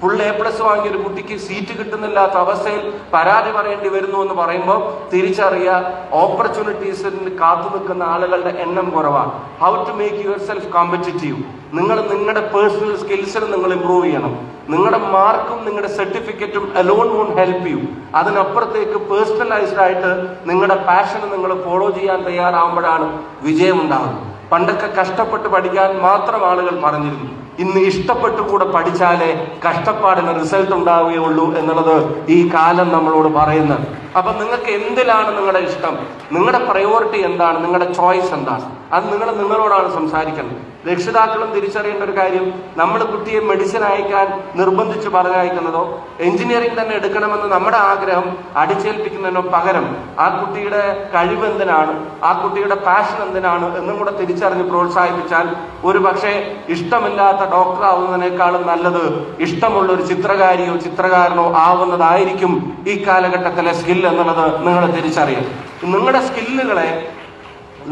Full A plus വാങ്ങിയ ഒരു കുട്ടിക്ക് സീറ്റ് കിട്ടുന്നില്ലാത്ത അവസ്ഥയിൽ പരാതി പറയേണ്ടി വരുന്നു എന്ന് പറയുമ്പോൾ തിരിച്ചറിയുക ഓപ്പർച്യൂണിറ്റീസിന് കാത്തു നിൽക്കുന്ന ആളുകളുടെ എണ്ണം കുറവാണ്. How to make yourself competitive നിങ്ങൾ നിങ്ങളുടെ പേഴ്സണൽ സ്കിൽസിൽ നിങ്ങൾ ഇമ്പ്രൂവ് ചെയ്യണം. നിങ്ങളുടെ മാർക്കും നിങ്ങളുടെ സർട്ടിഫിക്കറ്റും അലോൺ വോൺ ഹെൽപ്പ് യു അതിനപ്പുറത്തേക്ക് പേഴ്സണലൈസ്ഡ് ആയിട്ട് നിങ്ങളുടെ പാഷൻ നിങ്ങൾ ഫോളോ ചെയ്യാൻ തയ്യാറാവുമ്പോഴാണ് വിജയം ഉണ്ടാകുന്നത് പണ്ടൊക്കെ കഷ്ടപ്പെട്ട് പഠിക്കാൻ മാത്രം ആളുകൾ പറഞ്ഞിരുന്നു ഇന്ന് ഇഷ്ടപ്പെട്ടു കൂടെ പഠിച്ചാലേ കഷ്ടപ്പാടിന് റിസൾട്ട് ഉണ്ടാവുകയുള്ളൂ എന്നുള്ളത് ഈ കാലം നമ്മളോട് പറയുന്നത്. അപ്പൊ നിങ്ങൾക്ക് എന്തിലാണ് നിങ്ങളുടെ ഇഷ്ടം? നിങ്ങളുടെ പ്രയോറിറ്റി എന്താണ്? നിങ്ങളുടെ ചോയ്സ് എന്താണ്? അത് നിങ്ങൾ നിങ്ങളോടാണ് സംസാരിക്കുന്നത്. രക്ഷിതാക്കളും തിരിച്ചറിയേണ്ട ഒരു കാര്യം നമ്മൾ കുട്ടിയെ മെഡിസിൻ അയക്കാൻ നിർബന്ധിച്ച് പറഞ്ഞയക്കുന്നതോ എഞ്ചിനീയറിംഗ് തന്നെ എടുക്കണമെന്ന് നമ്മുടെ ആഗ്രഹം അടിച്ചേൽപ്പിക്കുന്നതിനോ പകരം ആ കുട്ടിയുടെ കഴിവ് എന്തിനാണ് ആ കുട്ടിയുടെ പാഷൻ എന്തിനാണ് എന്നും കൂടെ തിരിച്ചറിഞ്ഞ് പ്രോത്സാഹിപ്പിച്ചാൽ ഒരു പക്ഷേ ഇഷ്ടമില്ലാത്ത ഡോക്ടർ ആവുന്നതിനേക്കാളും നല്ലത് ഇഷ്ടമുള്ള ഒരു ചിത്രകാരിയോ ചിത്രകാരനോ ആവുന്നതായിരിക്കും ഈ കാലഘട്ടത്തിലെ സ്കിൽ എന്നുള്ളത് നിങ്ങൾ തിരിച്ചറിയും നിങ്ങളുടെ സ്കില്ലുകളെ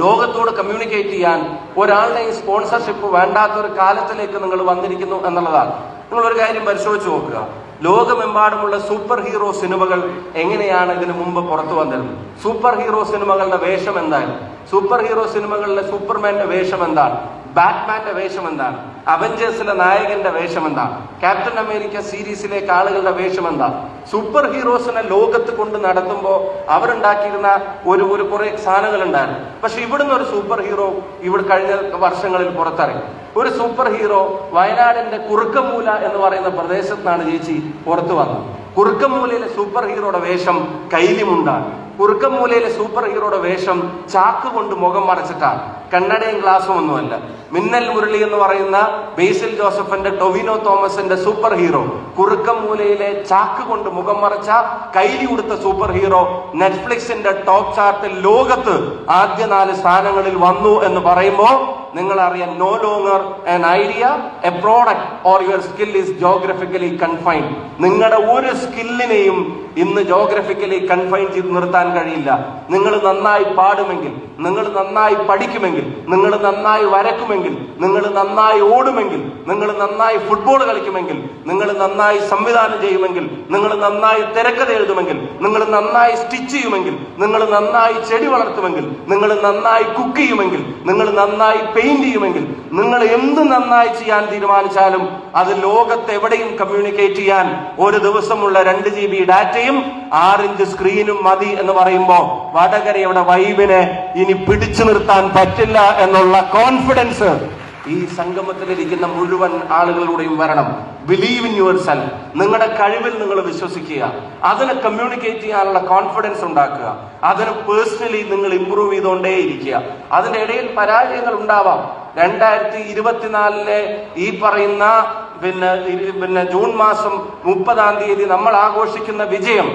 ലോകത്തോട് കമ്മ്യൂണിക്കേറ്റ് ചെയ്യാൻ ഒരാളുടെയും സ്പോൺസർഷിപ്പ് വേണ്ടാത്ത ഒരു കാലത്തിലേക്ക് നിങ്ങൾ വന്നിരിക്കുന്നു എന്നുള്ളതാണ്. നിങ്ങൾ ഒരു കാര്യം പരിശോധിച്ച് നോക്കുക. ലോകമെമ്പാടുമുള്ള സൂപ്പർ ഹീറോ സിനിമകൾ എങ്ങനെയാണ് ഇതിനു മുമ്പ് പുറത്തു വന്നിരുന്നത് സൂപ്പർ ഹീറോ സിനിമകളുടെ വേഷം എന്തായിരുന്നു സൂപ്പർ ഹീറോ സിനിമകളിലെ സൂപ്പർമാന്റെ വേഷം എന്താണ്? ബാറ്റ്മാന്റെ വേഷം എന്താണ് അവഞ്ചേഴ്സിലെ നായകന്റെ വേഷം എന്താണ് ക്യാപ്റ്റൻ അമേരിക്ക സീരീസിലേക്ക് ആളുകളുടെ വേഷം എന്താണ് സൂപ്പർ ഹീറോസിനെ ലോകത്ത് കൊണ്ട് നടത്തുമ്പോൾ അവരുണ്ടാക്കിയിരുന്ന ഒരു ഒരു കുറെ സാധനങ്ങൾ ഉണ്ടായിരുന്നു പക്ഷെ ഇവിടുന്ന് ഒരു സൂപ്പർ ഹീറോ ഇവിടെ കഴിഞ്ഞ വർഷങ്ങളിൽ പുറത്തിറങ്ങി. ഒരു സൂപ്പർ ഹീറോ വയനാടിന്റെ കുറുക്കമൂല എന്ന് പറയുന്ന പ്രദേശത്താണ് ചേച്ചി പുറത്തു വന്നത്. കുറുക്കമൂലയിലെ സൂപ്പർ ഹീറോയുടെ വേഷം കൈലിമുണ്ടാണ്. കുറുക്കമൂലയിലെ സൂപ്പർ ഹീറോയുടെ വേഷം ചാക്ക് കൊണ്ട് മുഖം മറച്ചിട്ടാണ് കണ്ണടയും ഗ്ലാസും ഒന്നുമല്ല. മിന്നൽ മുരളി എന്ന് പറയുന്ന ബേസിൽ ജോസഫിന്റെ ടൊവിനോ തോമസിന്റെ സൂപ്പർ ഹീറോ കുറുക്കമൂലയിലെ ചാക്ക് കൊണ്ട് മുഖം മറച്ച കൈലി കൊടുത്ത സൂപ്പർ ഹീറോ നെറ്റ്ഫ്ലിക്സിന്റെ ടോപ്പ് ചാർട്ടിൽ ലോകത്ത് ആദ്യ നാല് സ്ഥാനങ്ങളിൽ വന്നു എന്ന് പറയുമ്പോൾ നിങ്ങൾ അറിയാൻ no longer an idea a product or your skill is geographically confined നിങ്ങളുടെ ഒരു സ്കില്ലിനെയും ഇന്ന് ജോഗ്രഫിക്കലി കൺഫൈൻ ചെയ്ത് നിർത്താൻ കഴിയില്ല നിങ്ങൾ നന്നായി പാടുമെങ്കിൽ നിങ്ങൾ നന്നായി പഠിക്കുമെങ്കിൽ നിങ്ങൾ നന്നായി വരക്കുമെങ്കിൽ നിങ്ങൾ നന്നായി ഓടുമെങ്കിൽ നിങ്ങൾ നന്നായി ഫുട്ബോൾ കളിക്കുമെങ്കിൽ നിങ്ങൾ നന്നായി സംവിധാനം ചെയ്യുമെങ്കിൽ നിങ്ങൾ നന്നായി തിരക്കഥ എഴുതുമെങ്കിൽ നിങ്ങൾ നന്നായി സ്റ്റിച്ച് ചെയ്യുമെങ്കിൽ നിങ്ങൾ നന്നായി ചെടി വളർത്തുമെങ്കിൽ നിങ്ങൾ നന്നായി കുക്ക് ചെയ്യുമെങ്കിൽ നിങ്ങൾ നന്നായി പെയിന്റ് ചെയ്യുമെങ്കിൽ നിങ്ങൾ എന്ത് നന്നായി ചെയ്യാൻ തീരുമാനിച്ചാലും അത് ലോകത്ത് എവിടെയും കമ്മ്യൂണിക്കേറ്റ് ചെയ്യാൻ ഒരു ദിവസമുള്ള രണ്ട് ജി ബി ഡാറ്റയും ആറിഞ്ച് സ്ക്രീനും മതി എന്ന് പറയുമ്പോൾ വടകരയുടെ വൈബിനെ ഇനി പിടിച്ചു നിർത്താൻ പറ്റില്ല എന്നുള്ള കോൺഫിഡൻസ് ഈ സംഗമത്തിലിരിക്കുന്ന മുഴുവൻ ആളുകളുടെയും വരണം. ബിലീവ് ഇൻ യുവർ സെൽഫ് നിങ്ങളുടെ കഴിവിൽ നിങ്ങൾ വിശ്വസിക്കുക. അതിനെ കമ്മ്യൂണിക്കേറ്റ് ചെയ്യാനുള്ള കോൺഫിഡൻസ് ഉണ്ടാക്കുക. അതിന് പേഴ്സണലി നിങ്ങൾ ഇമ്പ്രൂവ് ചെയ്തുകൊണ്ടേ ഇരിക്കുക ഇടയിൽ പരാജയങ്ങൾ ഉണ്ടാവാം. രണ്ടായിരത്തി ഇരുപത്തിനാലിലെ ഈ പറയുന്ന പിന്നെ പിന്നെ ജൂൺ മാസം മുപ്പതാം തീയതി നമ്മൾ ആഘോഷിക്കുന്ന വിജയം.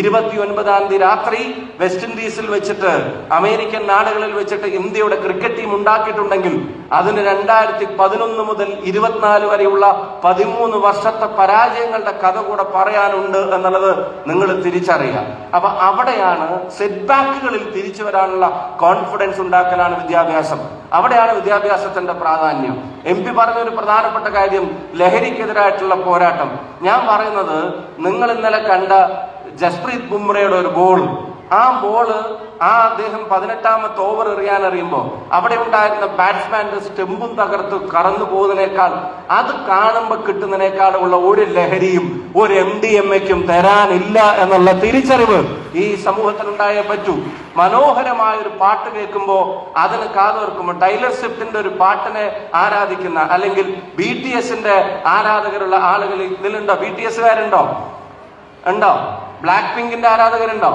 ഇരുപത്തി ഒൻപതാം തീയതി രാത്രി വെസ്റ്റ് ഇൻഡീസിൽ വെച്ചിട്ട് അമേരിക്കൻ നാടുകളിൽ വെച്ചിട്ട് ഇന്ത്യയുടെ ക്രിക്കറ്റ് ടീം ഉണ്ടാക്കിയിട്ടുണ്ടെങ്കിൽ അതിന് രണ്ടായിരത്തി പതിനൊന്ന് മുതൽ ഇരുപത്തിനാല് വരെയുള്ള പതിമൂന്ന് വർഷത്തെ പരാജയങ്ങളുടെ കഥ കൂടെ പറയാനുണ്ട് എന്നുള്ളത് നിങ്ങൾ തിരിച്ചറിയുക. അപ്പൊ അവിടെയാണ് സെറ്റ് ബാക്കുകളിൽ തിരിച്ചു വരാനുള്ള കോൺഫിഡൻസ് ഉണ്ടാക്കലാണ് വിദ്യാഭ്യാസം. അവിടെയാണ് വിദ്യാഭ്യാസത്തിന്റെ പ്രാധാന്യം. എം പി പറഞ്ഞ ഒരു പ്രധാനപ്പെട്ട കാര്യം ലഹരിക്കെതിരായിട്ടുള്ള പോരാട്ടം. ഞാൻ പറയുന്നത് നിങ്ങൾ ഇന്നലെ കണ്ട ജസ്പ്രീത് ബുംറയുടെ ഒരു ബോൾ ആ ബോൾ ആ അദ്ദേഹം പതിനെട്ടാമത്തെ ഓവർ എറിയാൻ അറിയുമ്പോൾ അവിടെ ഉണ്ടായിരുന്ന ബാറ്റ്സ്മാന്റെ സ്റ്റെമ്പും തകർത്ത് കറന്നു പോകുന്നതിനേക്കാൾ അത് കാണുമ്പോൾ കിട്ടുന്നതിനേക്കാളുള്ള ഒരു ലഹരിയും ഒരു എം ഡി എം എക്കും തരാനില്ല എന്നുള്ള തിരിച്ചറിവ് ഈ സമൂഹത്തിനുണ്ടായേ പറ്റൂ. മനോഹരമായ ഒരു പാട്ട് കേൾക്കുമ്പോൾ അതിന് കാതോർക്കുമ്പോൾ ടൈലർ സ്വിഫ്റ്റിന്റെ ഒരു പാട്ടിനെ ആരാധിക്കുന്ന അല്ലെങ്കിൽ ബി ടി എസിന്റെ ആരാധകരുള്ള ആളുകൾ ഇതിലുണ്ടോ ബി ടി എസുകാരുണ്ടോ ഉണ്ടോ? ബ്ലാക്ക് പിങ്കിന്റെ ആരാധകരുണ്ടോ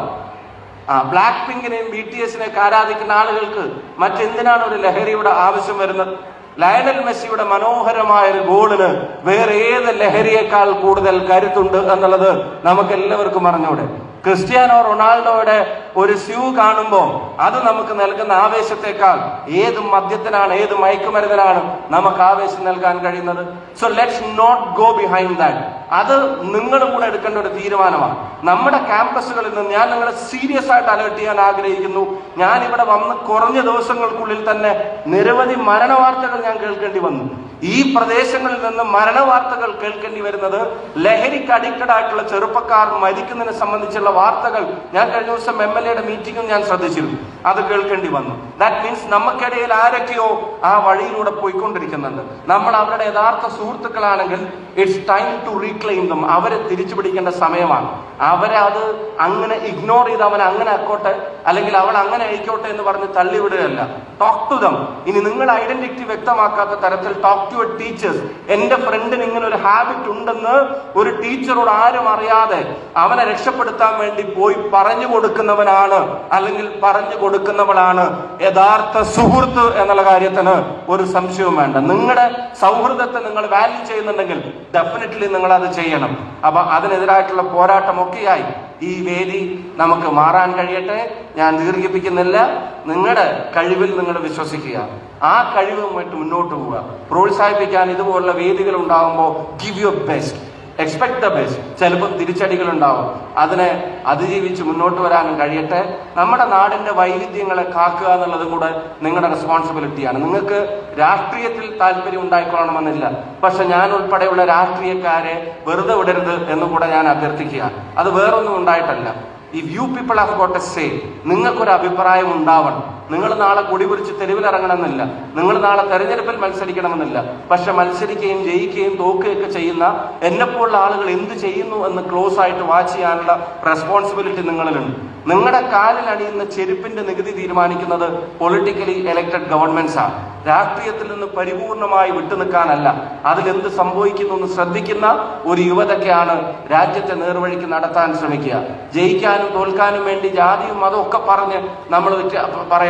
ആ ബ്ലാക്ക് പിങ്കിനെയും ബി ടി എസിനെയൊക്കെ ആരാധിക്കുന്ന ആളുകൾക്ക് മറ്റെന്തിനാണ് ഒരു ലഹരിയുടെ ആവശ്യം വരുന്നത്? ലയണൽ മെസ്സിയുടെ മനോഹരമായ ഒരു ഗോളിന് വേറെ ഏത് ലഹരിയേക്കാൾ കൂടുതൽ കരുത്തുണ്ട് എന്നുള്ളത് നമുക്ക് എല്ലാവർക്കും അറിഞ്ഞൂടെ. ക്രിസ്ത്യാനോ റൊണാൾഡോയുടെ ഒരു സ്യൂ കാണുമ്പോൾ അത് നമുക്ക് നൽകുന്ന ആവേശത്തെക്കാൾ ഏത് മദ്യത്തിനാണ് ഏത് മയക്കുമരുന്നിനാണ് നമുക്ക് ആവേശം നൽകാൻ കഴിയുന്നത്? So let's not go behind that അത് നിങ്ങളും കൂടെ എടുക്കേണ്ട ഒരു തീരുമാനമാണ്. നമ്മുടെ ക്യാമ്പസുകളിൽ നിന്ന് ഞാൻ നിങ്ങളെ സീരിയസ് ആയിട്ട് അലേർട്ട് ചെയ്യാൻ ആഗ്രഹിക്കുന്നു. ഞാൻ ഇവിടെ വന്ന് കുറഞ്ഞ ദിവസങ്ങൾക്കുള്ളിൽ തന്നെ നിരവധി മരണ വാർത്തകൾ ഞാൻ കേൾക്കേണ്ടി വന്നു. ഈ പ്രദേശങ്ങളിൽ നിന്ന് മരണവാർത്തകൾ കേൾക്കേണ്ടി വരുന്നത് ലഹരിക്ക് അഡിക്റ്റഡ് ആയിട്ടുള്ള ചെറുപ്പക്കാർ മരിക്കുന്നതിനെ സംബന്ധിച്ചുള്ള വാർത്തകൾ ഞാൻ കഴിഞ്ഞ ദിവസം എം എൽ എയുടെ മീറ്റിംഗും ഞാൻ ശ്രദ്ധിച്ചിരുന്നു. അത് കേൾക്കേണ്ടി വന്നു. ദാറ്റ് മീൻസ് നമുക്കിടയിൽ ആരൊക്കെയോ ആ വഴിയിലൂടെ പോയിക്കൊണ്ടിരിക്കുന്നുണ്ട്. നമ്മൾ അവരുടെ യഥാർത്ഥ സുഹൃത്തുക്കളാണെങ്കിൽ it's time to reclaim them അവരെ തിരിച്ചു പിടിക്കേണ്ട സമയമാണ്. അവരെ അത് അങ്ങനെ ഇഗ്നോർ ചെയ്ത് അവൻ അങ്ങനെ ആക്കോട്ടെ അല്ലെങ്കിൽ അവൾ അങ്ങനെ ആയിക്കോട്ടെ എന്ന് പറഞ്ഞ് തള്ളിവിടുകയല്ല. ടോക്ക് ടു ദം ഇനി നിങ്ങൾ ഐഡന്റിറ്റി വ്യക്തമാക്കാത്ത തരത്തിൽ ടോക്ക് ടു എ ടീച്ചേഴ്സ് എന്റെ ഫ്രണ്ടിന് ഇങ്ങനെ ഒരു ഹാബിറ്റ് ഉണ്ടെന്ന് ഒരു ടീച്ചറോട് ആരും അറിയാതെ അവനെ രക്ഷപ്പെടുത്താൻ വേണ്ടി പോയി പറഞ്ഞു കൊടുക്കുന്നവനാണ്. അല്ലെങ്കിൽ പറഞ്ഞു കൊടുക്കുന്നവളാണ്. യഥാർത്ഥ സുഹൃത്ത് എന്നുള്ള കാര്യത്തിന് ഒരു സംശയവും വേണ്ട. നിങ്ങളുടെ സൗഹൃദത്തെ നിങ്ങൾ വാല്യൂ ചെയ്യുന്നുണ്ടെങ്കിൽ ഡെഫിനറ്റ്ലി നിങ്ങൾ അത് ചെയ്യണം. അപ്പൊ അതിനെതിരായിട്ടുള്ള പോരാട്ടമൊക്കെയായി ഈ വേദി നമുക്ക് മാറാൻ കഴിയട്ടെ. ഞാൻ ദീർഘിപ്പിക്കുന്നില്ല. നിങ്ങളുടെ കഴിവിൽ നിങ്ങൾ വിശ്വസിക്കുക. ആ കഴിവുമായിട്ട് മുന്നോട്ട് പോവുക. പ്രോത്സാഹിപ്പിക്കാൻ ഇതുപോലുള്ള വേദികൾ ഉണ്ടാകുമ്പോൾ give your best expect the best ചിലപ്പോൾ തിരിച്ചടികൾ ഉണ്ടാവും അതിനെ അതിജീവിച്ച് മുന്നോട്ട് വരാനും കഴിയട്ടെ. നമ്മുടെ നാടിന്റെ വൈവിധ്യങ്ങളെ കാക്കുക എന്നുള്ളതും കൂടെ നിങ്ങളുടെ റെസ്പോൺസിബിലിറ്റിയാണ് നിങ്ങൾക്ക് രാഷ്ട്രീയത്തിൽ താല്പര്യം ഉണ്ടായിക്കൊള്ളണമെന്നില്ല. പക്ഷെ ഞാൻ ഉൾപ്പെടെയുള്ള രാഷ്ട്രീയക്കാരെ വെറുതെ വിടരുത് എന്ന് കൂടെ ഞാൻ അഭ്യർത്ഥിക്കുക. അത് വേറൊന്നും ഉണ്ടായിട്ടല്ല. ഈ few people have got a say നിങ്ങൾക്കൊരു അഭിപ്രായം ഉണ്ടാവണം. നിങ്ങൾ നാളെ കൊടി പിടിച്ച് തെരുവിലിറങ്ങണമെന്നില്ല. നിങ്ങൾ നാളെ തെരഞ്ഞെടുപ്പിൽ മത്സരിക്കണമെന്നില്ല. പക്ഷെ മത്സരിക്കുകയും ജയിക്കുകയും തോക്കുകയൊക്കെ ചെയ്യുന്ന എന്നെപ്പോലുള്ള ആളുകൾ എന്ത് ചെയ്യുന്നു എന്ന് ക്ലോസ് ആയിട്ട് വാച്ച് ചെയ്യാനുള്ള റെസ്പോൺസിബിലിറ്റി നിങ്ങളിലുണ്ട്. നിങ്ങളുടെ കാലിൽ അണിയുന്ന ചെരുപ്പിന്റെ നികുതി തീരുമാനിക്കുന്നത് പൊളിറ്റിക്കലി എലക്ടഡ് ഗവൺമെന്റ്സ് ആണ്. രാഷ്ട്രീയത്തിൽ നിന്ന് പരിപൂർണമായി വിട്ടുനിൽക്കാനല്ല അതിലെന്ത് സംഭവിക്കുന്നു എന്ന് ശ്രദ്ധിക്കുന്ന ഒരു യുവതക്കെയാണ് രാജ്യത്തെ നേർവഴിക്ക് നടത്താൻ ശ്രമിക്കുക. ജയിക്കാനും തോൽക്കാനും വേണ്ടി ജാതിയും മതവും ഒക്കെ പറഞ്ഞ് നമ്മൾ വിറ്റ്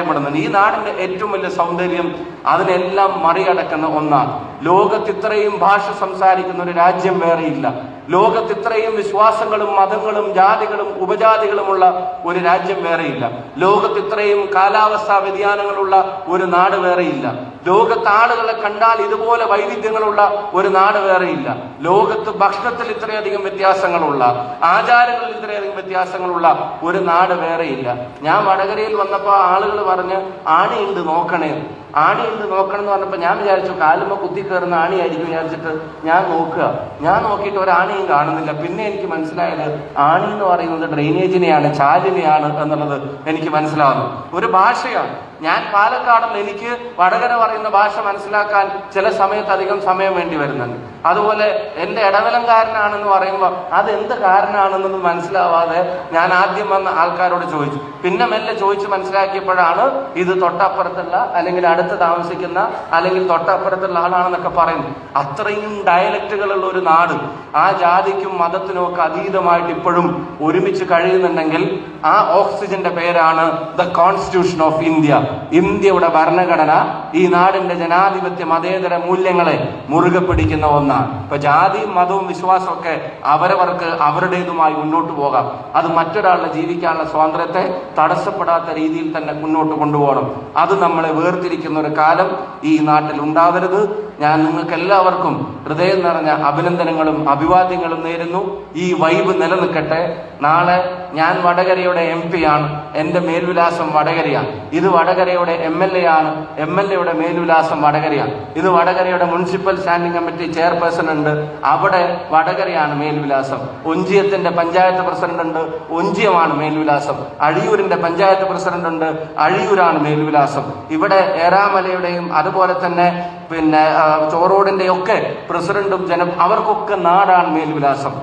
പറയപ്പെടുന്നുണ്ട് ഈ നാടിന്റെ ഏറ്റവും വലിയ സൗന്ദര്യം അതിനെല്ലാം മറികടക്കുന്ന ഒന്നാണ്. ലോകത്ത് ഇത്രയും ഭാഷ സംസാരിക്കുന്ന ഒരു രാജ്യം വേറെയില്ല. ലോകത്ത് ഇത്രയും വിശ്വാസങ്ങളും മതങ്ങളും ജാതികളും ഉപജാതികളുമുള്ള ഒരു രാജ്യം വേറെയില്ല. ലോകത്ത് ഇത്രയും കാലാവസ്ഥാ വ്യതിയാനങ്ങളുള്ള ഒരു നാട് വേറെയില്ല. ലോകത്ത് ആളുകളെ കണ്ടാൽ ഇതുപോലെ വൈവിധ്യങ്ങളുള്ള ഒരു നാട് വേറെയില്ല. ലോകത്ത് ഭക്ഷണത്തിൽ ഇത്രയധികം വ്യത്യാസങ്ങളുള്ള ആചാരങ്ങളിൽ ഇത്രയധികം വ്യത്യാസങ്ങളുള്ള ഒരു നാട് വേറെയില്ല. ഞാൻ വടകരയിൽ വന്നപ്പോൾ ആളുകൾ പറഞ്ഞ് ആണിയുണ്ട് നോക്കണേ. ആണിയുണ്ട് നോക്കണം എന്ന് പറഞ്ഞപ്പോൾ ഞാൻ വിചാരിച്ചു കാലുമ്പോ കുത്തി കയറുന്ന ആണിയായിരിക്കും വിചാരിച്ചിട്ട് ഞാൻ നോക്കുക. ഞാൻ നോക്കിയിട്ട് ഒരാണിയും കാണുന്നില്ല. പിന്നെ എനിക്ക് മനസ്സിലായത് ആണി എന്ന് പറയുന്നത് ഡ്രെയിനേജിനെയാണ് ചാലിനെയാണ് എന്നുള്ളത് എനിക്ക് മനസ്സിലാവുന്നു. ഒരു ഭാഷയാണ്. ഞാൻ പാലക്കാടിൽ എനിക്ക് വടകര പറയുന്ന ഭാഷ മനസ്സിലാക്കാൻ ചില സമയത്ത് അധികം സമയം വേണ്ടി വരുന്നുണ്ട്. അതുപോലെ എന്റെ ഇടനിലംകാരനാണെന്ന് പറയുമ്പോൾ അത് എന്ത് കാരനാണെന്നത് മനസ്സിലാവാതെ ഞാൻ ആദ്യം വന്ന ആൾക്കാരോട് ചോദിച്ചു. പിന്നെ മെല്ലെ ചോദിച്ച് മനസ്സിലാക്കിയപ്പോഴാണ് ഇത് തൊട്ടപ്പുറത്തുള്ള അല്ലെങ്കിൽ അടുത്ത് താമസിക്കുന്ന അല്ലെങ്കിൽ തൊട്ടപ്പുറത്തുള്ള ആളാണെന്നൊക്കെ പറയുന്നത്. അത്രയും ഡയലക്റ്റുകളുള്ള ഒരു നാട്. ആ ജാതിക്കും മതത്തിനും ഒക്കെ അതീതമായിട്ട് ഇപ്പോഴും ഒരുമിച്ച് കഴിയുന്നുണ്ടെങ്കിൽ ആ ഓക്സിജന്റെ പേരാണ് ദ കോൺസ്റ്റിറ്റ്യൂഷൻ ഓഫ് ഇന്ത്യ. ഇന്ത്യയുടെ ഭരണഘടന ഈ നാടിന്റെ ജനാധിപത്യ മതേതര മൂല്യങ്ങളെ മുറുകെ പിടിക്കുന്ന ഒന്നാണ്. ഇപ്പൊ ജാതിയും മതവും വിശ്വാസവും ഒക്കെ അവരവർക്ക് അവരുടേതുമായി മുന്നോട്ട് പോകാം. അത് മറ്റൊരാളുടെ ജീവിക്കാനുള്ള സ്വാതന്ത്ര്യത്തെ തടസ്സപ്പെടാത്ത രീതിയിൽ തന്നെ മുന്നോട്ട് കൊണ്ടുപോകണം. അത് നമ്മളെ വേർതിരിക്കുന്ന ഒരു കാലം ഈ നാട്ടിൽ ഉണ്ടാവരുത്. ഞാൻ നിങ്ങൾക്ക് എല്ലാവർക്കും ഹൃദയം നിറഞ്ഞ അഭിനന്ദനങ്ങളും അഭിവാദ്യങ്ങളും നേരുന്നു. ഈ വൈബ് നിലനിൽക്കട്ടെ. നാളെ ഞാൻ വടകരയുടെ എം ആണ്. എന്റെ മേൽവിലാസം വടകരയാണ്. ഇത് വടകരയുടെ എം എൽ എ ആണ്. എം എൽ എയുടെ മേൽവിലാസം വടകരയാണ്. ഇത് വടകരയുടെ മുനിസിപ്പൽ സ്റ്റാൻഡിംഗ് കമ്മിറ്റി ചെയർപേഴ്സൺ ഉണ്ട്. അവിടെ വടകരയാണ് മേൽവിലാസം ഒഞ്ചിയത്തിന്റെ പഞ്ചായത്ത് പ്രസിഡന്റ് ഉണ്ട്. ഒഞ്ചിയമാണ് മേൽവിലാസം അഴിയൂരിന്റെ പഞ്ചായത്ത് പ്രസിഡന്റ് ഉണ്ട്. അഴിയൂരാണ് മേൽവിലാസം ഇവിടെ ഏറാമലയുടെയും അതുപോലെ തന്നെ പിന്നെ ചോറോടിന്റെ ഒക്കെ പ്രസിഡന്റും ജനം അവർക്കൊക്കെ നാടാണ് മേൽവിലാസം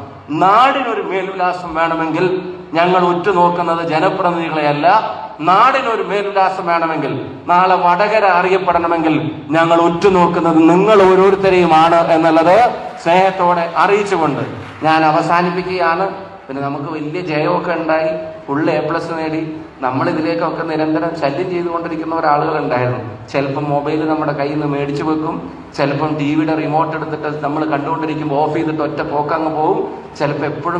നാടിനൊരു മേൽവിലാസം വേണമെങ്കിൽ ഞങ്ങൾ ഉറ്റുനോക്കുന്നത് ജനപ്രതിനിധികളെയല്ല നാടിനൊരു മേലുല്ലാസം വേണമെങ്കിൽ നാളെ വടകര അറിയപ്പെടണമെങ്കിൽ ഞങ്ങൾ ഉറ്റുനോക്കുന്നത് നിങ്ങൾ ഓരോരുത്തരെയുമാണ് എന്നുള്ളത് സ്നേഹത്തോടെ അറിയിച്ചുകൊണ്ട് ഞാൻ അവസാനിപ്പിക്കുകയാണ്. പിന്നെ നമുക്ക് വലിയ ജയമൊക്കെ ഉണ്ടായി. ഫുള്ള് എ പ്ലസ് നേടി. നമ്മൾ ഇതിലേക്കൊക്കെ നിരന്തരം ശല്യം ചെയ്തുകൊണ്ടിരിക്കുന്ന ഒരാളുകൾ ഉണ്ടായിരുന്നു. ചിലപ്പം മൊബൈൽ നമ്മുടെ കയ്യിൽ നിന്ന് മേടിച്ചു വെക്കും. ചിലപ്പം ടി വിയുടെ റിമോട്ട് എടുത്തിട്ട് നമ്മൾ കണ്ടുകൊണ്ടിരിക്കുമ്പോൾ ഓഫ് ചെയ്തിട്ട് ഒറ്റ പോക്കങ്ങ് പോകും ചിലപ്പോൾ എപ്പോഴും